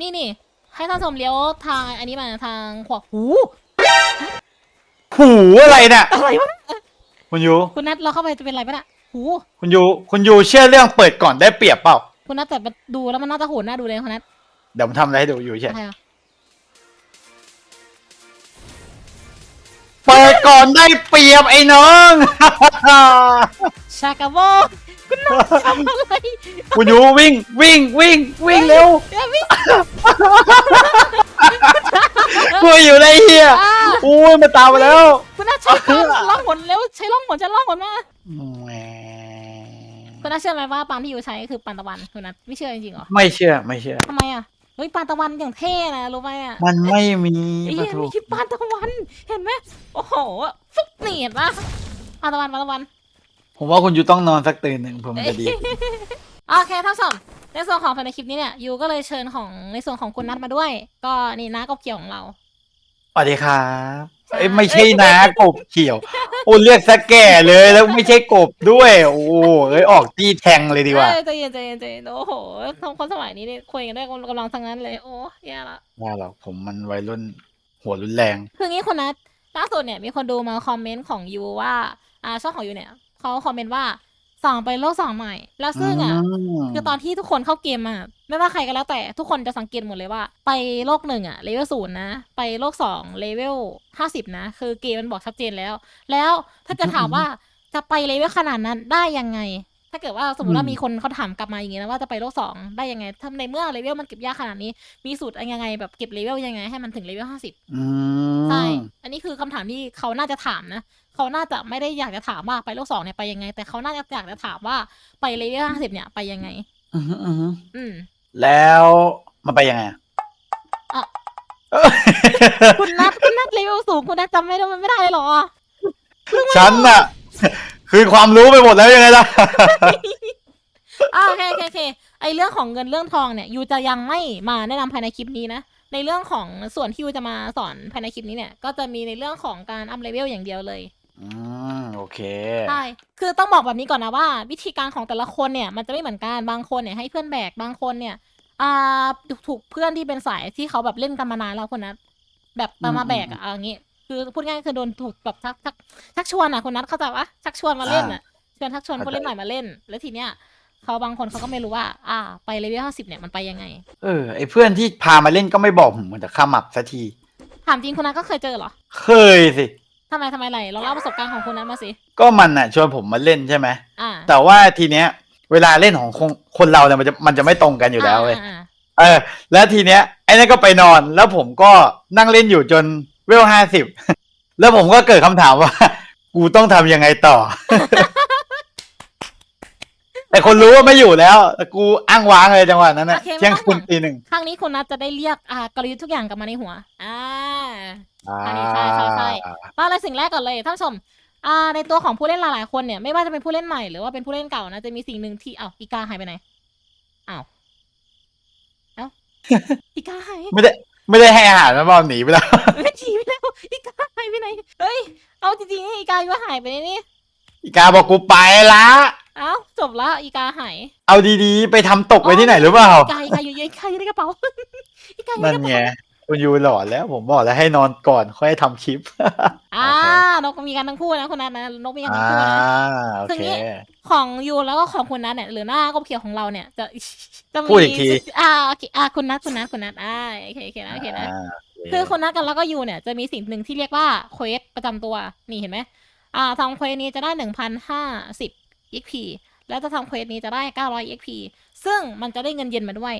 นี่นี่ให้ท่านผู้ชมเลี้ยวทางอันนี้มาทางขวาหูหูอะไรน่ะอะไรวะคุณยูคุณนัทเราเข้าไปจะเป็นอะไรปะน่ะหูคุณยูคุณยูเชื่อเรื่องเปิดก่อนได้เปรียบเปล่า คุณนัทแต่มันดูแล้วมันน่าจะโหดน่าดูเลยคุณนัทเดี๋ยวผมทำอะไรให้ดูอยู่ใช่ อะไรอะเปิดก่อนได้เปรียบไอ้น้อง ชากาโบคุณนั ททำอะไรคุณยูวิ่งวิ่งวิ่งวิ่งเร็วเดี๋ยววิ่งกูอยู่ในเฮียอ่าอุ้ยมาตามมาแล้วคุณนัทใช้การล่องหนเร็วใช้ล่องหนจะล่องหนมาแหมคุณนัทเชื่อไหมว่าปานที่อยู่ใช้คือปานตะวันคุณนัทไม่เชื่อจริงๆเหรอไม่เชื่อไม่เชื่อ ทำไมอะเฮ้ยปานตะวันอย่างเท่นะรู้ไหมอะมันไม่มีไอ้ปะเหี้ยทูมีปานตะวันเห็นไหมโอ้โหฟุกเนียดปะปานตะวันปานตะวัน ผมว่าคุณยูต้องนอนสักตื่นหนึ่งผมนจะดีโอเคท่านผู้ชมในส่วนของภายในคลิปนี้เนี่ยยูก็เลยเชิญของในส่วนของคุณนัทมาด้วย ก็นี่น้ากบเกี่ยวของเรา สวัสดีครับเอ้ยไม่ใช่นะกบเขียว โอ้เรียกสะแก่เลยแล้วไม่ใช่กบด้วย โอ้เอ้ยออกตีแทงเลยดีกว่าเอ้ยใจเย็นใจเย็นใจเย็นโอ้โหทำคนสมัยนี้เนี่ยคุยกันได้กำลังทั้งนั้นเลยโอ้แย่ละว่าหรอกผมมันวัยรุ่นหัวรุนแรง คืองี้คุณนัทล่าสุดเนี่ยมีคนดูมาคอมเมนต์ของยูว่าอ่าช่องของยูเนี่ย เขาคอมเมนต์ว่าส่องไปโลกสองใหม่ แล้วซึ่งอะมคือตอนที่ทุกคนเข้าเกมมาไม่ว่าใครก็แล้วแต่ทุกคนจะสังเกตหมดเลยว่า ไปโลกหนึ่งอะเลเวลศูนย์นะ ไปโลกสองเลเวลห้าสิบนะ คือเกมมันบอกชัดเจนแล้ว แล้วถ้าเกิดถามว่าจะไปเลเวลขนาดนั้นได้ยังไง ถ้าเกิดว่าสมมติว่ามีคนเขาถามกลับมาอย่างงี้นะว่าจะไปโลกสองได้ยังไงถ้าในเมื่อเลเวลมันเก็บยากขนาดนี้ มีสูตรยังไงแบบเก็บเลเวลยังไงให้มันถึงเลเวลห้าสิบอืใช่มอันนี้คือคำถามที่เขาน่าจะถามนะเขาน่าจะไม่ได้อยากจะถามว่าไปโลกสองเนี่ยไปยังไง แต่เขาน่าจะอยากจะถามว่าไปเลเวลห้าสิบเนี่ยไปยังไง อือหืออือหืออืมแล้วมันไปยังไงอะอะเออคุณนัทคุณนัทเลเวลสูงคุณนัทจำไม่ได้มันไม่ได้เลยเหรอฉันน่ะ คือความรู้ไปหมดแล้วยังไงล่ะ อ่าโอเคโอเคโอเคไอเรื่องของเงินเรื่องทองเนี่ยยูจะยังไม่มาแนะนำภายในคลิปนี้นะ ในเรื่องของส่วนที่ยูจะมาสอนภายในคลิปนี้เนี่ย ก็จะมีในเรื่องของการอัพเลเวลอย่างเดียวเลย อืมโอเค ใช่ คือต้องบอกแบบนี้ก่อนนะว่า วิธีการของแต่ละคนเนี่ยมันจะไม่เหมือนกัน บางคนเนี่ยให้เพื่อนแบก บางคนเนี่ย อ่าถูกเพื่อนที่เป็นสายที่เขาแบบเล่นกันมานานแล้วคนนั้นแบบมามาแบกอะเอาอย่างงี้ คือพูดง่ายๆคือโดนถูกแบบชักชักชักชวนอะคนนัทเข้าใจปะชักชวนมาเล่นอะชวนชักชวนคนเล่นใหม่มาเล่น แล้วทีเนี้ยเขาบางคนเขาก็ไม่รู้ว่า อ่า ไปเลเวลห้าสิบเนี่ยมันไปยังไง เออไอเพื่อนที่พามาเล่นก็ไม่บอกผมเหมือนแต่ข้ามับสักที ถามจริงคนนั้นก็เคยเจอเหรอ เคยสิทำไมทำไมไรเราเล่าประสบการณ์ของคนนั้นมาสิ ก็มันน่ะชวนผมมาเล่นใช่ไหมอ่า แต่ว่าทีเนี้ย เวลาเล่นของคนคนเราเนี่ยมันจะมันจะไม่ตรงกันอยู่แล้วเว้ยาาเออ แล้วทีเนี้ยไอ้นั่นก็ไปนอนแล้วผมก็นั่งเล่นอยู่จน เวลห้าสิบแล้วผมก็เกิดคำถามว่า กูต้องทำยังไงต่อ แต่คนรู้ว่าไม่อยู่แล้วแต่กูอ้างว้างเลยจังหวะนั้นนะโอเคไม่เที่ยงต้องคืนห่วงตีหนึ่งครั้งนี้คุณนัทจะได้เรียกอ่ากลยุทธ์ทุกอย่างกลับมาในหัว อ่าอ่าอันนี้ใช่ใช่ใช่มาเลยสิ่งแรกก่อนเลยท่านผู้ชมอ่าในตัวของผู้เล่นหลายๆคนเนี่ยไม่ว่าจะเป็นผู้เล่นใหม่หรือว่าเป็นผู้เล่นเก่านะจะมีสิ่งหนึ่งที่อ้าวอีกาหายไปไหนอ้าวเอ้า อีกาหายไม่ได้ ไม่ได้ให้อาหารมันบอลหนีไปแล้ว ไม่จีไปแล้วอีกาหายไปไหนเฮ้ยเอาจริงๆอีกาก็หายไปในนี่อีกาบอกกูไปละ เอ้าจบละอีกาหายเอาดีๆ ไปทำตกไว้ที่ไหนหรือเปล่า อีกาอีกาอยู่อีกาอยู่ในกระเป๋าอีกาอยู่ในนั่นกระไง เป๋า คุณยูหลอนแล้วผมบอกแล้วให้นอนก่อนค่อยทำคลิป อ่านกมีกันทั้งคู่นะคุณนัทนะนกมีกันทั้อ่างคู่นะ โอซึ่งเคนี่ของยูแล้วก็ของคุณนัทเนี่ยหรือหน้ากบเขียวของเราเนี่ยจะจะมีพูดอีกที อ่าโอเคอ่าคุณนัทคุณนัทคุณนัทอ่าโอเคโอเคนะโอเคนะอ่าคือคุณนัทกันแล้วก็ยูเนี่ยจะมีสิ่งหนึ่งที่เรียกว่าเควสประจำตัวนี่เห็นไหมอ่าทำเควสนี้จะได้หนึ่งพันห้าสิบ XP แล้วจะทำเควสนี้จะได้เก้าร้อย XP ซึ่งมันจะได้เงินเย็นมาด้วย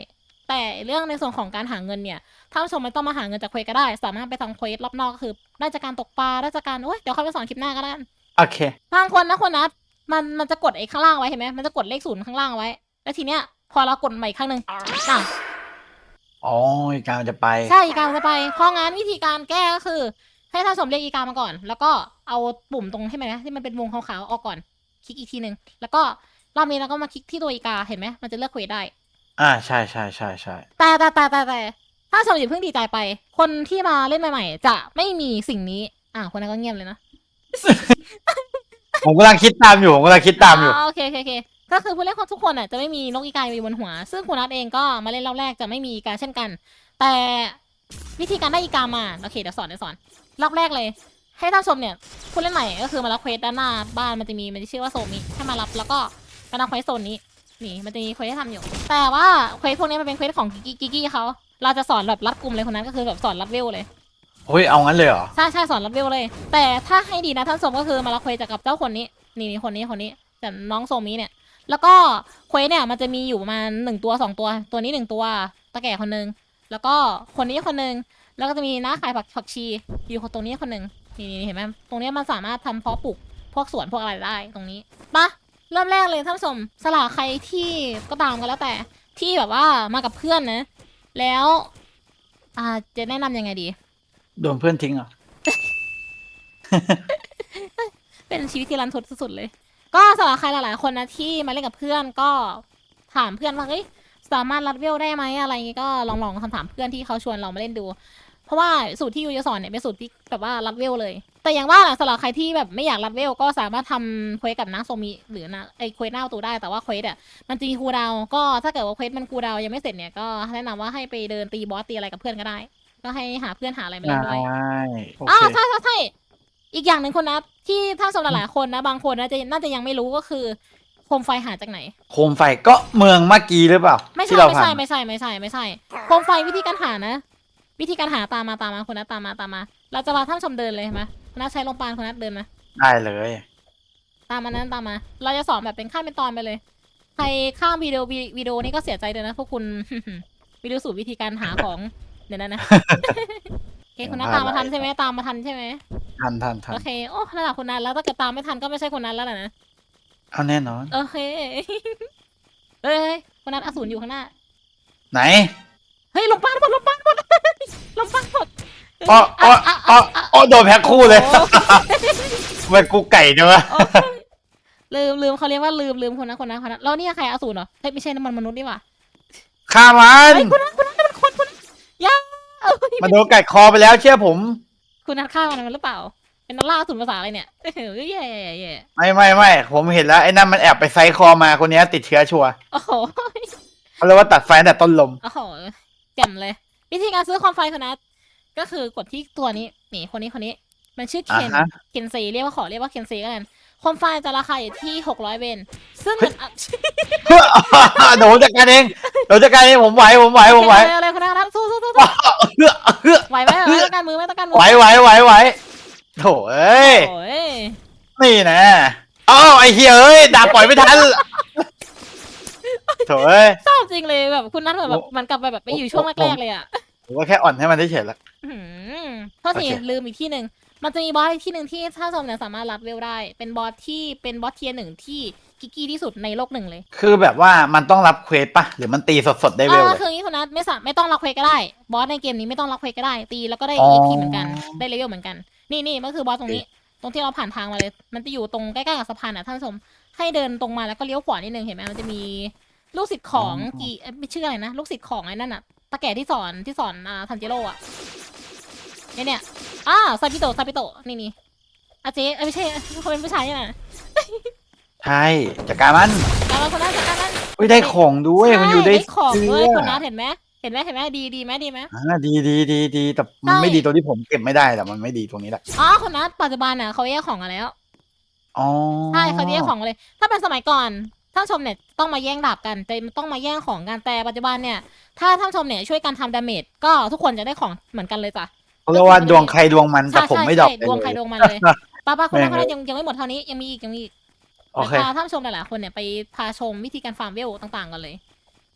แต่เรื่องในส่วนของการหาเงินเนี่ยท่านผู้ชมไม่ต้องมาหาเงินจากเควสก็ได้ สามารถไปทำเควสรอบนอกก็คือได้จากการตกปลาได้จากการโอ้ยเดี๋ยวค่อยไปสอนคลิปหน้าก็ได้โอเคบางคนนะคนนัดมันมันจะกดไอ้ข้างล่างไว้เห็นไหมมันจะกดเลขศูนย์ข้างล่างไว้ แล้วทีเนี้ยพอเรากดใหม่อีกครั้งหนึ่งอะอ๋ออีกาจะไป ใช่อีกามันจะไปเพราะงั้นวิธีการแก้ก็คือ ให้ท่านผู้ชมเรียกอีกามาก่อน แล้วก็เอาปุ่มตรงให้มันนะที่มันเป็นวงขาวๆออกก่อน คลิกอีกทีหนึ่งแล้วก็รอบนี้เราก็มาคลิกที่ตัวอีกาเห็นไหมมันจะเลือกเควสได้ อ่าใช่ใช่ใช่ใช่แต่แต่แต่แต่แต่ถ้าชมอย่าเพิ่งดีใจไป คนที่มาเล่นใหม่ๆจะไม่มีสิ่งนี้ อ่าคนนั้นก็เงียบเลยนะผมกำลังคิดตามอยู่ผมกำลังคิดตามอยู่ โอเคโอเคโอเคก็คือผู้เล่นทุกคนอะจะไม่มีนกอีกาอยู่บนหัว ซึ่งคุณนัทเองก็มาเล่นรอบแรกจะไม่มีอีกาเช่นกัน แต่วิธีการได้อีกามาโอเคเดี๋ยวสอนเดี๋ยวสอนรอบแรกเลย ให้ท่านชมเนี่ยผู้เล่นใหม่ก็คือมารับเควสด้านหน้าบ้านมันจะมีมันจะชื่อว่าโซมิให้มารับแล้วก็มาทำเควสโซนนี้ นี่มันจะมีเควสให้ทำอยู่ แต่ว่าเควสพวกนี้มันเป็นเควสของกิกกิกกี้เขาเราจะสอนแบบรัดกลุ่มเลยคนนั้นก็คือแบบสอนรัดเวลเลยโอ้ยเอางั้นเลยเหรอใช่ใช่สอนรับเวลเลย แต่ถ้าให้ดีนะท่านสมก็คือมารับเควสจากกับเจ้าคนนี้ นี่นี่คนนี้คนนี้ แต่น้องโซมีเนี่ย แล้วก็เควสเนี่ยมันจะมีอยู่ประมาณหนึ่งตัวสองตัว ตัวนี้หนึ่งตัวตะแก่คนหนึงแล้วก็คนนี้คนหนึงแล้วก็จะมีน้าขายผักผักชีอยู่คนตรงนี้คนหนึ่งนี่นี่เห็นไหมตรงนี้มันสามารถทำเพาะปลูกพวกสวนพวกอะไรได้ตรงนี้ปะ เริ่มแรกเลยท่านผู้ชมสลากใครที่ก็ตามกันแล้วแต่ที่แบบว่ามากับเพื่อนนะ แล้ว อ่าจะแนะนำยังไงดี โดนเพื่อนทิ้งเหรอ เป็นชีวิตที่รันทดสุดๆเลย ก็สำหรับใครหลายๆคนนะที่มาเล่นกับเพื่อนก็ถามเพื่อนว่าเฮ้ยสามารถรัดเวลได้ไหมอะไรอย่างงี้ก็ลองลองคำถามเพื่อนที่เขาชวนเรามาเล่นดู เพราะว่าสูตรที่ยูจะสอนเนี่ยเป็นสูตรที่แบบว่ารัดเวลเลย แต่อย่างว่าแหละสำหรับใครที่แบบไม่อยากรัดเวลก็สามารถทำเควสกับนักโซมิหรือนะไอเควสหน้าประตูได้แต่ว่าเควสอะมันจะมีคูลดาวน์ก็ถ้าเกิดว่าเควสมันคูลดาวน์ยังไม่เสร็จเนี่ยก็แนะนำว่าให้ไปเดินตีบอสตีอะไรกับเพื่อนก็ได้ ก็ให้หาเพื่อนหาอะไรมาเล่นด้วยได้โออ่าเค ใช่ใช่ใช่อีกอย่างหนึ่งคนนะที่ถ้าสำหรับหลายคนนะบางคนนะจะน่าจะยังไม่รู้ก็คือโคมไฟหาจากไหน โคมไฟก็เมืองเมื่อกี้หรือเปล่าไม่ใช่ที่เราไม่ผ่าใช่นไม่ใช่ไม่ใช่ไม่ใช่โคมไฟวิธีการหานะ วิธีการหาตามมาตามมาคนนั้นตามมาตามมา เราจะพาท่านผู้ชมเดินเลยเห็นไหม คนนั้นใช้ลมปานคนนั้นเดินมาได้เลยตามมานั้นตามมา เราจะสอนแบบเป็นขั้นเป็นตอนไปเลย ใครข้ามวิดีโอวิวิดีโอนี้ก็เสียใจเลยนะพวกคุณ วิดีโอสูตรวิธีการหาของเดี๋ยวนั้นนะโอเคคุณนัทตามมาทันใช่ไหมตามมาทันใช่ไหมทันทันทันโอเคโอ้ระดับคนนั้นแล้วถ้าเกิดตามไม่ทันก็ไม่ใช่คนนั้นแล้วล่ะนะเอาแน่นอนโอเคเอ้ยคนนั้นอสูรอยู่ข้างหน้า ไหน เฮ้ยลงปานหมดลงปานหมดลงปานหมด อ้ออ้อเะอ้อะะะอ้อโดนแพ็คคู่เลยโอ้ทำไมกูไก่จังวะโอ้ลืมลืมเขาเรียกว่าลืมลืมคนนั้นคนนั้นคนนั้นแล้วนี่ใครอสูรเหรอเฮ้ยไม่ใช่น้ำมันมนุษย์นี่หว่าฆ่ามันเฮ้ยคนนั้นคนนั้นเป็นคนคนนั้นอยาเอ้ยมันโดนกัดคอไปแล้วเชื่อผม คุณนัทฆ่ามันหรือเปล่า เป็นนักล่าอสูรภาษาอะไรเนี่ยเฮ้ยแย่แย่แย่ไม่ไม่ไม่ผมเห็นแล้วไอ้นั่นมันแอบไปไซส์คอมาคนเนี้ยติดเชื้อชัวร์โอ้โหเขาเรียกว่าตัดไฟตั้งแต่ต้นลม โอ้โหแจ่มเลย วิธีการซื้อความไฟคนนั้น ก็คือกดที่ตัวนี้นี่คนนี้คนนี้ มันชื่อเคนอ่าฮะ เคนซีเรียกว่าขอเรียกว่าเคนซีก็แล้วกันความไฟจะราคาอยู่ที่หกร้อยเวนซึ่งเฮ้ยอะ เดี๋ยวผมจัดการเองเดี๋ยวจัดการเองผมไหวผมไหวผมไหว เร็วเร็วคนนั้นสู้สู้สู้สู้เฮ้อเฮ้อไหวไหมไหวต้องการมือไหมต้องการมืไหวไหวไหวไหวโถเอ้ย โอ้ยนี่นะอ้าวไอ้เฮียเอ้ยดาบปล่อยไม่ทันโถเอ้ย ชอบจริงเลยแบบคุณนัทเหมือนแบบโอ้มันกลับไปแบบไปอยู่ช่วงผมแรกๆเลยอะผมก็แค่อ่อนให้มันเฉยๆละ อื้อหือโทษทีโอเค ลืมอีกที่หนึ่งมันจะมีบอสอีกที่หนึ่งที่ถ้าชมเนี่ยสามารถรับเวลได้ เป็นบอสที่เป็นบอสเทียร์หนึ่งที่กิกกี้ที่สุดในโลกหนึ่งเลยคือแบบว่ามันต้องรับเควสปะหรือมันตีสดๆได้เวลอ่าเลยคืออย่างนี้คุณนัทไม่สามไม่ต้องรับเควสก็ได้ บอสในเกมนี้ไม่ต้องรับเควสก็ได้ ตีแล้วก็ได้ อ๋อ EP เหมือนกัน ได้เลเวลเหมือนกัน นี่นี่มันคือบอสตรงนี้ ตรงที่เราผ่านทางมาเลย มันจะอยู่ตรงใกล้ๆกับสะพานอะท่านผู้ชม ให้เดินตรงมาแล้วก็เลี้ยวขวานิดนึงเห็นไหมมันจะมีลูกศิษย์ของกีเอ้ยไม่ชื่ออะไรนะ ลูกศิษย์ของไอ้นั่นอะ ตะแก่ที่สอนที่สอนอ่าทันจิโร่อะ เนี่ยเนี่ยอ้าวซาบิโตะซาบิโตะนี่นี่อาเจ๊เอ้ยไม่ใช่เขาเป็นผู้ชายใช่ไหมใช่จัดการมันแต่เราคนนั้นจากการนั้นอุ้ยได้ของด้วยมันอยู่ได้ใช่ของด้วยเสื้คนนั้นเห็นไหมเห็นไหมเห็นไหมดีดีไหมดีไหมอ่าดีดีดีดีแต่มันใช่ไม่ดีตรงที่ผมเก็บไม่ได้แต่มันไม่ดีตรงนี้แหละอ๋อคนนั้นปัจจุบันน่ะเขาแยกของกันแล้วอ๋อใช่เขาแยกของกันเลย ถ้าเป็นสมัยก่อนท่านชมเนี่ยต้องมาแย่งดาบกันแต่ต้องมาแย่งของกันแต่ปัจจุบันเนี่ย ถ้าท่านชมเนี่ยช่วยกันทำดาเมจก็ทุกคนจะได้ของเหมือนกันเลยจ้ะ เขาเรียกว่าดวงใครดวงมันแต่ใช่ผมใช่ไม่ดรอปใช่เลยดวงใครดวงมันเลยป้าป้าคนนั้นคนนั้นยังยังไม่หมดเท่านี้ยังมีอีกยังมีอีกโอเคเดี๋ยวพาท่านผู้ชมหลายๆคนเนี่ยไปพาชมวิธีการฟาร์มเวลต่างๆกันเลย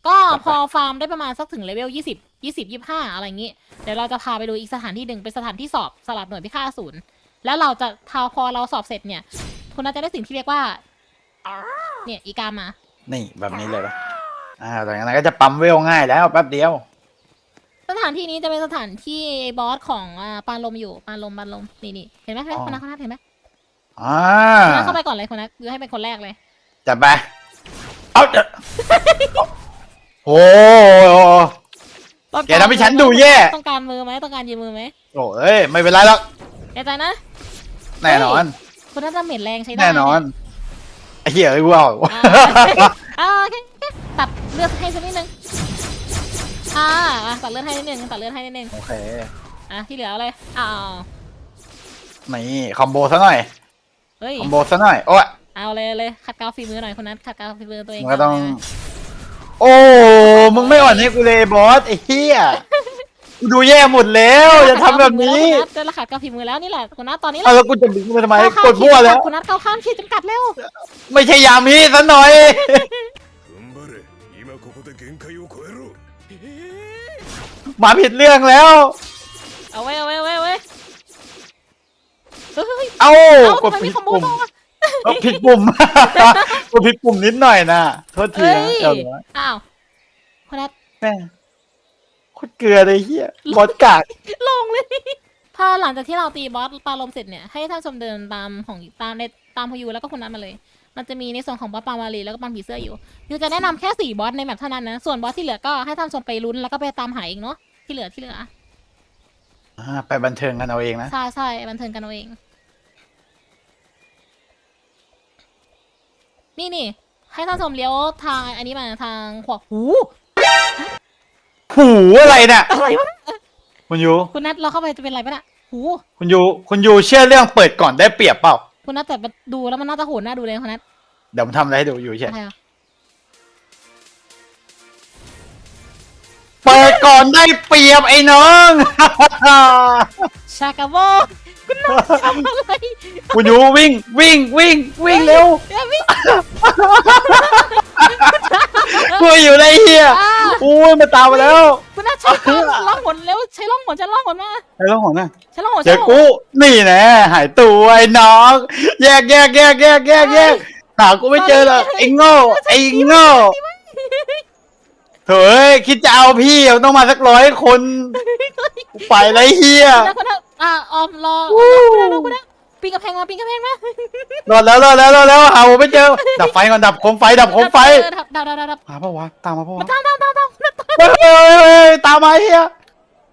ก็ครับพอฟาร์มได้ประมาณสักถึงเลเวลยี่สิบยี่สิบยี่ห้าอะไรอย่างงี้ เดี๋ยวเราจะพาไปดูอีกสถานที่หนึ่งเป็นสถานที่สอบสลับหน่วยพิฆาตอสูรแล้วเราจะทาพอเราสอบเสร็จเนี่ย คุณน่าจะได้สิ่งที่เรียกว่าเนี่ยอีกามา นี่แบบนี้เลยปะอ่าหลังจากนั้นก็จะปั๊มเวลง่ายแล้วแป๊บเดียว สถานที่นี้จะเป็นสถานที่บอสของอ่าปานลมอยู่ปานลมปานลมนี่นี่เห็นไหมเห็นไหมอ๋อคนนั้นคนนั้นเห็นไหมอ่าคนนั้นเข้าไปก่อนเลยคนนั้นคือให้เป็นคนแรกเลยจัดไปเอาเถอะโอ้โหแกทำให้ฉันดูแย่ ต้องการมือไหมต้องการยืมมือไหมโอ้ยไม่เป็นไรหรอกแน่ใจนะ แน่นอน คุณน่าจะเหม็นแรงใช้ได้แน่นอนไอไอ้เหี้ยไอ้กูเอาอ่าอ่าโอเคโอเคตัดเลือดให้สักนิดนึง อ่าอ่ะตัดเลือดให้นิดนึงตัดเลือดให้นิดนึง โอเค อ่ะที่เหลือเอาเลยอ้าว นี่คอมโบซะหน่อย เฮ้ย คอมโบซะหน่อย โอ้ย เอาเลยเลยขัดเกลาฝีมือหน่อยคนนั้นขัดเกลาฝีมือตัวเอง มันก็ต้อง เาเลย โอ้ มึงไม่อ่อนให้กูเลยบอสไอ้เหี้ยกูดูแย่หมดแล้วอย่าทำแบบนี้ ขัดเกลาฝีมือแล้วคุณนัทเจอรหัสเกลาฝีมือแล้วนี่แหละคุณนัทตอนนี้แห เอา ละ แล้วกูจะบิงมาทำไม เข้าข้าม กดมั่วแล้ว คุณนัทเข้าข้ามขีดจำกัดเร็ว ไม่ใช่ยามีซะหน่อย 踏ん張れ今ここで限界を超えろ มาผิดเรื่องแล้ว เอาไว้เอาไว้เอาไว้เอาไว้เฮ้ยเอ้าเอากดทำไมผิมีดคอมโบปุ่มต่อวะเอาผิดปุ่ม กดผิดปุ่มนิดหน่อยนะโทษทีเอ้นะยเดี๋ยวนะอ้าวคุณนัทแม่งโคตรเกลือเลยเฮียบอสกาก ลงเลยพอหลังจากที่เราตีบอสปลาลมเสร็จเนี่ยให้ท่านชมเดินตามของตามในตามพายุแล้วก็คุณนัทมาเลย มันจะมีในส่วนของบอสปลาวาลีแล้วก็บอสผีเสื้ออยู่ยูจะแนะนำแค่สี่บอสในแมปเท่านั้นนะส่วนบอสที่เหลือก็ให้ท่านชมไปลุ้นแล้วก็ไปตามหาเองเนาะที่เหลือที่เหลืออ่าไปบันเทิงกันเอาเองนะใช่ใช่บันเทิงกันเอาเอง นี่นี่ให้ท่านชมเลี้ยวทางอันนี้มาทางขวาหูหูอะไรเนี่ยอะไรวะคุณยูคุณนัทเราเข้าไปจะเป็นอะไรปะเนี่ยหูคุณยูคุณยูเชื่อเรื่องเปิดก่อนได้เปรียบเปล่า คุณนัทแต่ดูแล้วมันน่าจะโหดน่าดูเลยคุณนัทเดี๋ยวผมทำอะไรให้ดูอยู่เฉยอะไรอะเปิดก่อนได้เปรียบไอ้น้อง ชากาโบคุณนัททำอะไรคุณยูวิ่งวิ่งวิ่งวิ่งเร็วเดี๋ยววิ่งกูอยู่ในเฮียอ่าอุ้ยมาตามมาแล้วคุณนัทใช้ ล่องหนเร็วใช้ล่องหนจะล่องหนมาไอ้ต้องของน่ะใช้ล่องหนเจอกูนี่แน่หายตัวไอ้น้อง แยกแยกแยกแยกแยกแยกหากูไม่เจอหรอกไอ้โง่ไอ้โง่เฮ้ยคิดจะเอาพี่เอาต้องมาสักร้อยคนไปไรเฮียอ่าออมรอคุณนัทคุณนัทปีนกระแพงมาปีนกระแพงมารอดแล้วรอดแล้วรอดแล้วหาผมไม่เจอ ดับไฟก่อนดับโคมไฟดับโคมไฟดับดับดับดับดับมาปะวะตามมาปะวะตามตามตามตามคุณนัทตาม เฮ้ยเฮ้ยเฮ้ยตามมาเฮีย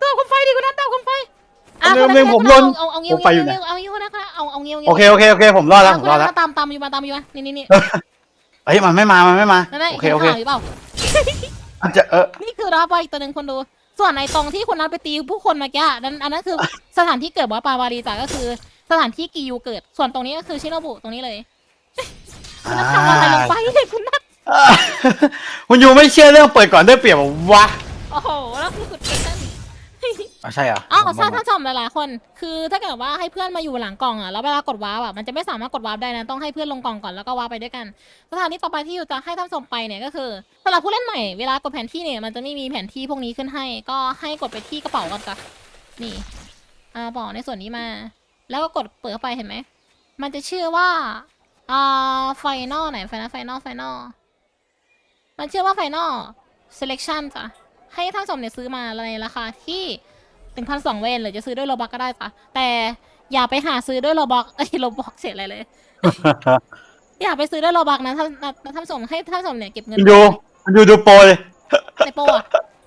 ดับโคมไฟดิคุณนัทดับโคมไฟอะเดี๋ยเดี๋ยผมคุณนัทลนเอาเอาเงี้ผมไปอยู่ไหนเอาเงี้ยคุณนัทคุณนัทเอาเอาเงี้ยโอเคโอเคโอเคผมรอดแล้วผมรอดแล้วตามตามอยู่มาตามอยู่มานี่นี่นี่เฮ้ยมันไม่มามันไม่มานั่นแหละโอเคโอเคห็นข่าวหรือเปล่าอาจจะเออนี่คือรับไปอีกตัวหนึ่งคนดูส่วนในตรงที่คุณนัทไปตีผู้คนเมื่อกี้นั่นอันนั้นคือสถานที่เกิดบอสปาวารีจ้ะก็คือ สถานที่กิยูเกิด ส่วนตรงนี้ก็คือชิโนบุตรงนี้เลยคุณนัททำอะไรลงไปเนี่ยคุณนัท คุณยูไม่เชื่อเรื่องเปิดก่อนได้เปรียบเหรอวะโอ้โห แล้วคือสุดเป็นนั่นอ๋อใช่เหรออ้าวผมใช่ว่าท่านชมหลายๆคน คือถ้าเกิดว่าให้เพื่อนมาอยู่หลังกล่องอะ แล้วเวลากดวาร์ปอะ มันจะไม่สามารถกดวาร์ปได้นะ ต้องให้เพื่อนลงกล่องก่อนแล้วก็วาร์ปไปด้วยกัน สถานที่ต่อไปที่อยู่จะให้ท่านชมไปเนี่ยก็คือสำหรับผู้เล่นใหม่ เวลากดแผนที่เนี่ย มันจะไม่มีแผนที่พวกนี้ขึ้นให้ ก็ให้กดไปที่กระเป๋าก่อนจ้ะนี่อ่าบอกในส่วนนี้มา แล้วก็กดเปิดเข้าไปเห็นไหม มันจะชื่อว่าอ่าไฟนอลไหนไฟนอลไฟนอลไฟนอล มันชื่อว่าไฟนอล selection จ้ะ ให้ท่านชมเนี่ยซื้อมาในราคาที่หนึ่งพันสองเวนหรือจะซื้อด้วยโลบักก็ได้จ้ะ แต่อย่าไปหาซื้อด้วยโลบักเอ้ยโลบักเสียอะไรเลย อย่าไปซื้อด้วยโลบักนะท่านท่านท่านชมให้ท่านชมเนี่ยเก็บเงินคุณยูคุณยูดูโปรเลยในโปรอะ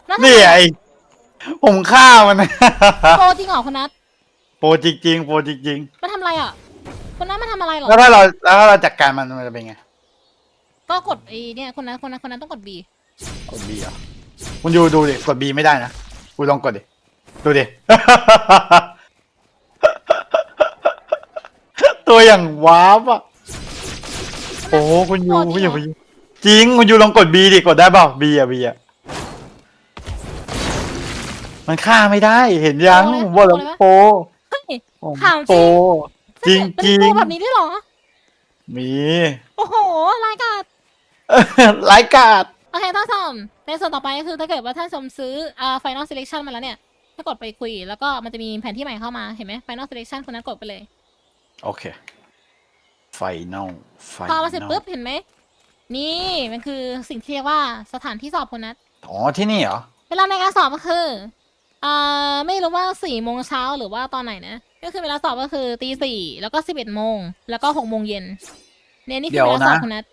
นั่นนี่ไอผมฆ่ามันนะโปรจริงเหรอคุณนัทโปรจริงๆโปรจริงมันทำอะไรอะคุณนัทมันทำอะไรเหรๆอแล้วถ้าเราแล้วถ้าเราจัดการมันมันจะเป็นไง ก็กดไอ้เนี่ยคนนั้นคนนั้นคนนั้นต้องกด B กดบีอะคุณยูดูดิกดบีไม่ได้นะคุณลองกดดิดูดิ ตัวอย่างว้าบอะโอ้คุณยูคุณยูคุณยูจริงคุณยูลองกดบีดิกดได้เปล่าบีอะบีอะมันฆ่าไม่ได้เห็นยังผมบอกแล้วโปรเฮ้ยผมถามจริงโปรจริงมันจริมีงโปรแบบนี้ด้วยเหรอ มี โอ้โหรายการ ไลายกาดโอเคท่านชมในส่วนต่อไปก็คือถ้าเกิดว่าท่านชมซื้ออ่า final selection มาแล้วเนี่ย ถ้ากดไปคุย แล้วก็มันจะมีแผนที่ใหม่เข้ามาเห็นไหม final selection คนนั้นกดไปเลย โอเค ไฟนอลไฟพอมาเสร็จปุ๊บเห็นไหม นี่มันคือสิ่งที่เรียกว่าสถานที่สอบคนนัดอ๋อที่นี่เหรอ เวลาในการสอบก็คืออ่าไม่รู้ว่าสี่โมงเช้าหรือว่าตอนไหนนะ ก็คือเวลาสอบก็คือตีสี่แล้วก็สิบเอ็ดโมงแล้วก็หกโมงเย็นเนี่ยนี่คือเวลาสอบคนนัด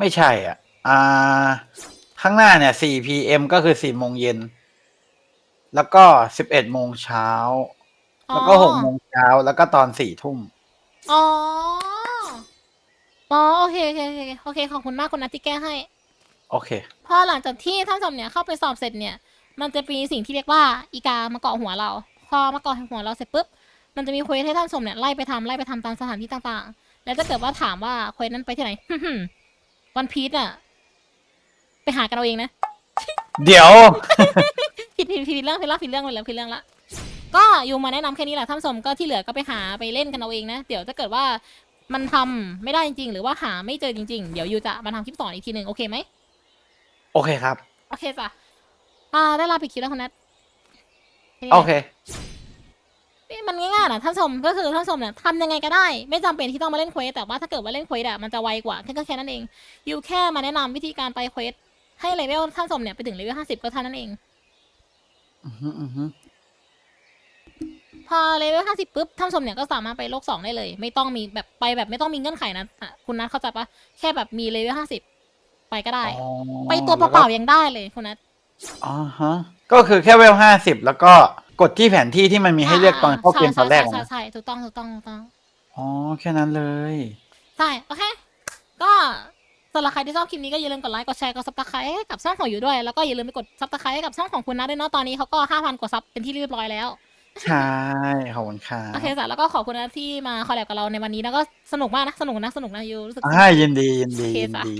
ไม่ใช่อะ อ่า ข้างหน้าเนี่ย 4 pm ก็คือ 4 โมงเย็น แล้วก็ 11 โมงเช้า แล้วก็ 6 โมงเช้า แล้วก็ตอน 4 ทุ่ม อ๋อ อ๋อ โอเค โอเค โอเค โอเค ขอบคุณมากคุณนัทที่แก้ให้ โอเค พอหลังจากที่ท่านสมเนี่ยเข้าไปสอบเสร็จเนี่ย มันจะมีสิ่งที่เรียกว่าอีกามาเกาะหัวเรา พอมาเกาะหัวเราเสร็จปุ๊บ มันจะมีเควสให้ท่านสมเนี่ยไล่ไปทำไล่ไปทำตามสถานที่ต่างๆ แล้วถ้าเกิดว่าถามว่าเควสนั้นไปที่ไหน วันพีชอะไปหากันเอาเองนะ เดี๋ยว ผิดผิดผิดเรื่องผิดเรื่องผิดเรื่องไปแล้วผิดเรื่องละ ก็อยู่มาแนะนำแค่นี้แหละท่านผู้ชมก็ที่เหลือก็ไปหาไปเล่นกันเอาเองนะ เดี๋ยวถ้าเกิดว่ามันทำไม่ได้จริงๆ หรือว่าหาไม่เจอจริงๆ เดี๋ยวยูจะมาทำคลิปสอนอีกทีหนึ่งโอเคไหม โอเคครับ โอเคจ้ะอ่าได้ลาปิดคลิปแล้วคุณนัทแนี้โอเค นี่มันง่ายๆนะท่านผู้ชมก็คือท่านผู้ชมเนี่ยทำยังไงก็ได้ ไม่จำเป็นที่ต้องมาเล่นเควสแต่ว่าถ้าเกิดว่าเล่นเควสอะมันจะไวกว่าแค่ก็แค่นั้นเองยูแค่มาแนะนำวิธีการไปเควสให้เลเวลท่านผู้ชมเนี่ยไปถึงเลเวลห้าสิบก็เท่านั้นเองอือฮึอือฮึพอเลเวลห้าสิบปุ๊บท่านผู้ชมเนี่ยก็สามารถไปโลกสองได้เลย ไม่ต้องมีแบบไปแบบไม่ต้องมีเงื่อนไขนะอะคุณนัทเข้าใจปะแค่แบบมีเลเวลห้าสิบไปก็ได้อ๋อไปตัวเปล่าๆยังได้เลยคุณนัทอ๋อฮะก็คือแค่เวลห้าสิบแล้วก็ กดที่แผนที่ที่มันมีให้เลือกตอนเข้าเกมตอนแรกใช่อะใช่นะใช่ถูกต้องถูกต้องถูกต้อง อ๋อแค่นั้นเลย ใช่ โอเค ก็สำหรับใครที่ชอบคลิปนี้ก็อย่าลืมกดไลค์ กดแชร์ กดซับสไครต์ให้กับช่องของอยู่ด้วย แล้วก็อย่าลืมไปกดซับสไครต์ให้กับช่องของคุณนัทด้วยเนาะ ตอนนี้เขาก็ห้าพันกว่าซับเป็นที่เรียบร้อยแล้ว ใช่ขอบคุณค่ะโอเคจ้ะแล้วก็ขอบคุณนะที่มาคอลแลบกับเราในวันนี้แล้วก็สนุกมากนะ สนุกนะ สนุกนะยูรู้สึกอ่ายินดียินดีโอเคยินจ้ะ ดี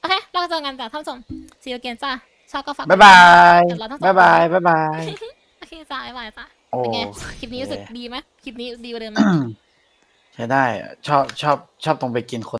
โอเค เราเจอกันจ้ะท่านผู้ชมซีโอเกนจ้ะชอบก็ฝากบ๊ายบาย เดี๋วเราทั้งสองบ๊ายบาย บ๊ายบาย โอเคจ้ะบ๊ายบายจ้ะโอ้เป็นไงคลิปนี้รู้สึกโอเคดีไหมคลิปนี้ดีกว่าเดิมไหม ใช้ได้ชอบชอบชอบตรงไปกินคน